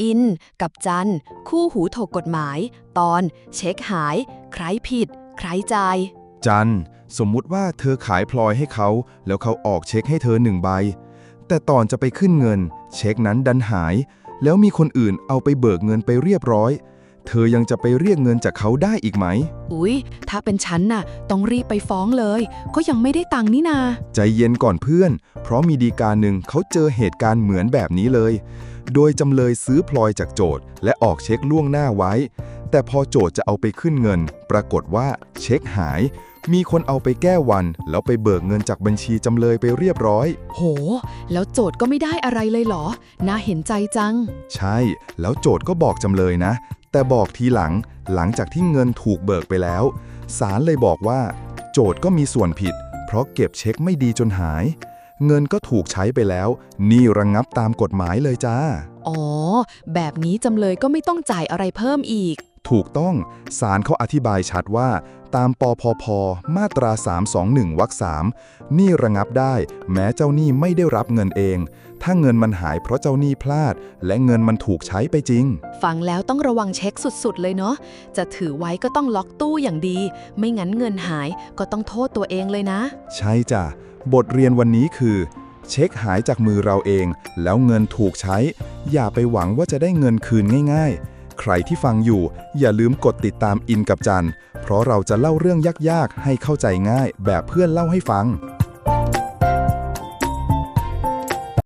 อิน กับจัน คู่หูถกกฎหมาย ตอน เช็คหาย ใครผิด ใครจ่าย จัน สมมุติว่าเธอขายพลอยให้เขา แล้วเขาออกเช็คให้เธอหนึ่งใบ แต่ตอนจะไปขึ้นเงิน เช็คนั้นดันหาย แล้วมีคนอื่นเอาไปเบิกเงินไปเรียบร้อยเธอยังจะไปเรียกเงินจากเขาได้อีกไหม อุ๊ย ถ้าเป็นฉันน่ะ ต้องรีบไปฟ้องเลย ก็ยังไม่ได้ตังค์นี่นา ใจเย็นก่อนเพื่อน เพราะมีดีการหนึ่งเขาเจอเหตุการณ์เหมือนแบบนี้เลย โดยจำเลยซื้อพลอยจากโจทย์และออกเช็คล่วงหน้าไว้ แต่พอโจทย์จะเอาไปขึ้นเงิน ปรากฏว่าเช็คหาย มีคนเอาไปแก้วัน แล้วไปเบิกเงินจากบัญชีจำเลยไปเรียบร้อย โห แล้วโจทย์ก็ไม่ได้อะไรเลยเหรอ น่าเห็นใจจัง ใช่ แล้วโจทย์ก็บอกจำเลยนะ แต่บอกทีหลัง หลังจากที่เงินถูกเบิกไปแล้วศาลเลยบอกว่า โจทย์ก็มีส่วนผิด เพราะเก็บเช็คไม่ดีจนหาย เงินก็ถูกใช้ไปแล้วหนี่ระงงับตามกฎหมายเลยจ้า อ๋อ แบบนี้จำเลยก็ไม่ต้องจ่ายอะไรเพิ่มอีก ถูกต้องศาลเขาอธิบายชัดว่า ตามปพพ มาตรา 321วรรค3หนี้ระงับได้ แม้เจ้าหนี้ไม่ได้รับเงินเอง ถ้าเงินมันหายเพราะเจ้าหนี้พลาด และเงินมันถูกใช้ไปจริง ฟังแล้วต้องระวังเช็คสุดๆ เลยเนาะจะถือไว้ก็ต้องล็อกตู้อย่างดี ไม่งั้นเงินหายก็ต้องโทษตัวเองเลยนะ ใช่จ้ะ บทเรียนวันนี้คือ เช็คหายจากมือเราเอง แล้วเงินถูกใช้ อย่าไปหวังว่าจะได้เงินคืนง่าย ๆ ใครที่ฟังอยู่ อย่าลืมกดติดตามอินกับจัน เพราะเราจะเล่าเรื่องยากๆ ให้เข้าใจง่าย แบบเพื่อนเล่าให้ฟัง